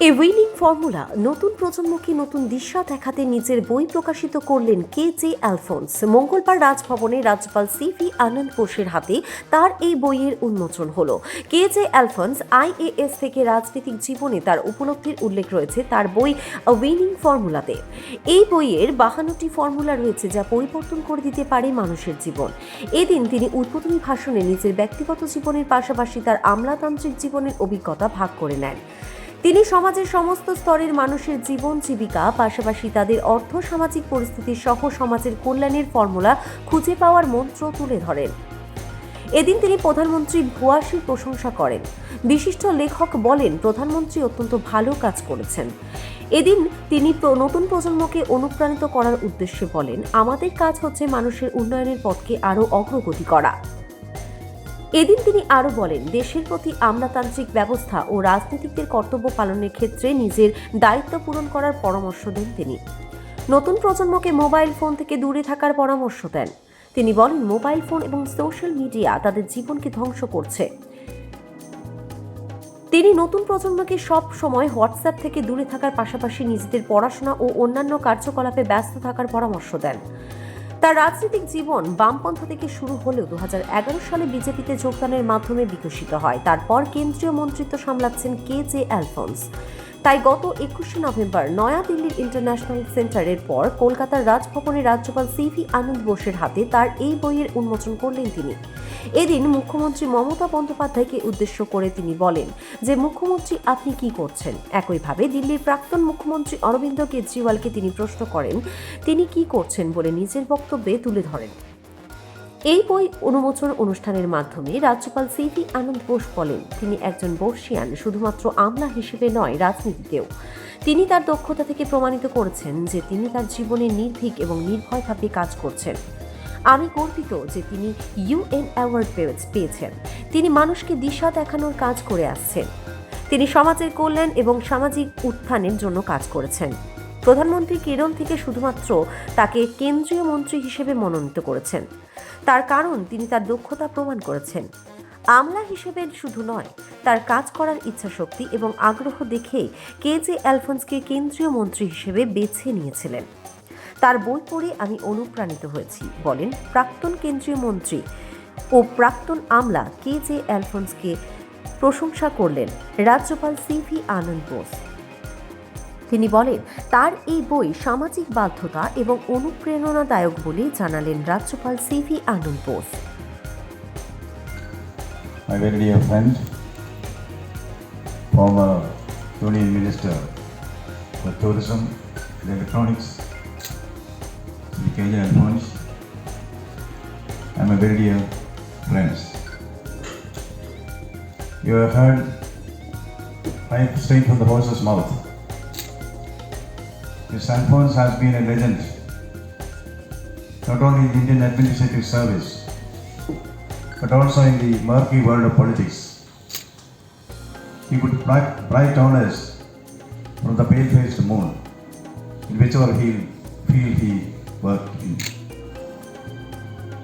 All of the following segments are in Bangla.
এ উইনিং ফর্মুলা নতুন প্রজন্মকে নতুন দিশা দেখাতে নিজের বই প্রকাশিত করলেন কে জে অ্যালফোন্স মঙ্গলবার রাজভবনে রাজ্যপাল সিভি আনন্দ বোসের হাতে তার এই বইয়ের উন্মোচন হল। কে জে অ্যালফোন্স আইএএস থেকে রাজনৈতিক জীবনে তার উপলব্ধির উল্লেখ রয়েছে তার বই উইনিং ফর্মুলাতে এই বইয়ের বাহান্নটি ফর্মুলা রয়েছে যা পরিবর্তন করে দিতে পারে মানুষের জীবন। এদিন তিনি উদ্বোধনী ভাষণে নিজের ব্যক্তিগত জীবনের পাশাপাশি তার আমলাতান্ত্রিক জীবনের অভিজ্ঞতা ভাগ করে নেন। তিনি সমাজের সমস্ত স্তরের মানুষের জীবন, জীবিকা, পাশাপাশি তাদের অর্থ, সামাজিক পরিস্থিতি সহ সমাজের কল্যাণের ফর্মুলা খুঁজে পাওয়ার মন্ত্র তুলে ধরেন। এদিন তিনি প্রধানমন্ত্রী ভুয়াশির প্রশংসা করেন। বিশিষ্ট লেখক বলেন, প্রধানমন্ত্রী অত্যন্ত ভালো কাজ করেছেন। এদিন তিনি নতুন প্রজন্মকে অনুপ্রাণিত করার উদ্দেশ্যে বলেন, আমাদের কাজ হচ্ছে মানুষের উন্নয়নের পথকে আরও অগ্রগতি করা। এদিন তিনি আরও বলেন, দেশের প্রতি আমলাতান্ত্রিক ব্যবস্থা ও রাজনীতিকদের কর্তব্য পালনের ক্ষেত্রে নিজের দায়িত্ব পূরণ করার পরামর্শ দেন তিনি। নতুন প্রজন্মকে মোবাইল ফোন থেকে দূরে থাকার পরামর্শ দেন। তিনি বলেন, মোবাইল ফোন এবং সোশ্যাল মিডিয়া তাদের জীবনকে ধ্বংস করছে। তিনি নতুন প্রজন্মকে সব সময় হোয়াটসঅ্যাপ থেকে দূরে থাকার পাশাপাশি নিজেদের পড়াশোনা ও অন্যান্য কার্যকলাপে ব্যস্ত থাকার পরামর্শ দেন। তার রাজনৈতিক জীবন বামপন্থা থেকে শুরু হলেও দু হাজার এগারো সালে বিজেপিতে যোগদানের মাধ্যমে বিকশিত হয়। তারপর কেন্দ্রীয় মন্ত্রিত্ব সামলাচ্ছেন কে জে অ্যালফোন্স তাই গত একুশে নভেম্বর নয়াদিল্লির ইন্টারন্যাশনাল সেন্টারের পর কলকাতার রাজভবনে রাজ্যপাল সিভি আনন্দ বোসের হাতে তার এই বইয়ের উন্মোচন করলেন তিনি। এদিন মুখ্যমন্ত্রী মমতা বন্দ্যোপাধ্যায়কে উদ্দেশ্য করে তিনি বলেন যে, মুখ্যমন্ত্রী, আপনি কি করছেন? একইভাবে দিল্লির প্রাক্তন মুখ্যমন্ত্রী অরবিন্দ কেজরিওয়ালকে তিনি প্রশ্ন করেন, তিনি কি করছেন? বলে নিজের বক্তব্যে তুলে ধরেন। এই বই অনুমোচন অনুষ্ঠানের মাধ্যমে রাজ্যপাল সিভি আনন্দ বোস বলেন, তিনি একজন বর্ষিয়ান, শুধুমাত্র আমলা হিসেবে নয়, রাজনীতিতেও। তিনি তার দক্ষতা থেকে প্রমাণিত করেছেন যে তিনি তার জীবনে নির্ভীক এবং নির্ভয়ভাবে কাজ করছেন। আমি গর্বিত যে তিনি ইউএন অ্যাওয়ার্ড পেয়ে- পেয়েছেন। তিনি মানুষকে দিশা দেখানোর কাজ করে আসছেন। তিনি সমাজের কল্যাণ এবং সামাজিক উত্থানের জন্য কাজ করেছেন। প্রধানমন্ত্রী কেরল থেকে শুধুমাত্র তাকে কেন্দ্রীয় মন্ত্রী হিসেবে মনোনীত করেছেন। তার কারণ তিনি তার দক্ষতা প্রমাণ করেছেন। আমলা হিসেবে শুধু নয়, তার কাজ করার ইচ্ছাশক্তি এবং আগ্রহ দেখে কে জে অ্যালফোন্সকে কেন্দ্রীয় মন্ত্রী হিসেবে বেছে নিয়েছিলেন। তার বই পড়ে আমি অনুপ্রাণিত হয়েছি, বলেন প্রাক্তন কেন্দ্রীয় মন্ত্রী ও প্রাক্তন আমলা কে জে অ্যালফোন্সকে প্রশংসা করলেন। রাজ্যপাল সিভি আনন্দ বোস। তিনি বলেন তার এই বই সামাজিক বাধ্যতা এবং অনুপ্রেরণাদায়ক বলে জানালেন রাজ্যপাল CV Ananda Bose my very dear friend, former Union Minister for Tourism Electronics, Sri. Alphonse, and my very dear friends. You have heard right straight from the horse's mouth. This Alphonse has been a legend, not only in the Indian administrative service, but also in the murky world of politics. He would bright, bright honors from the pale-faced moon, in whichever he field he worked in.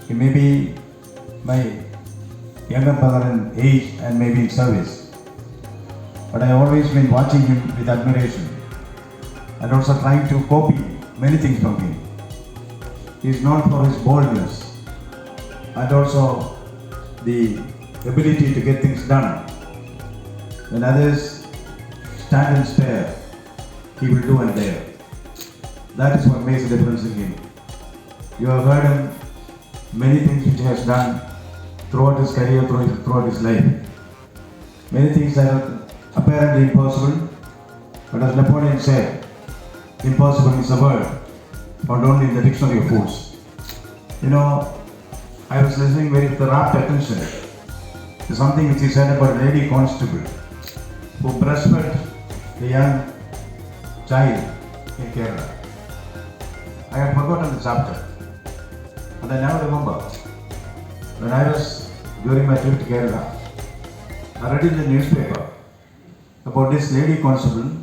He may be my younger brother in age and maybe in service, but I always been watching him with admiration and also trying to copy many things from him. He is known for his boldness and also the ability to get things done. When others stand and stare, he will do and dare. That is what makes a difference in him. You have heard him many things which he has done throughout his career, throughout his, throughout his life. Many things that are apparently impossible, but as Napoleon said, impossible is a word found only in the dictionary of fools. You know, I was listening very with rapt attention to something which he said about a lady constable who breastfed a young child in Kerala. I had forgotten the chapter, and I now remember when I was during my trip to Kerala, I read in the newspaper about this lady constable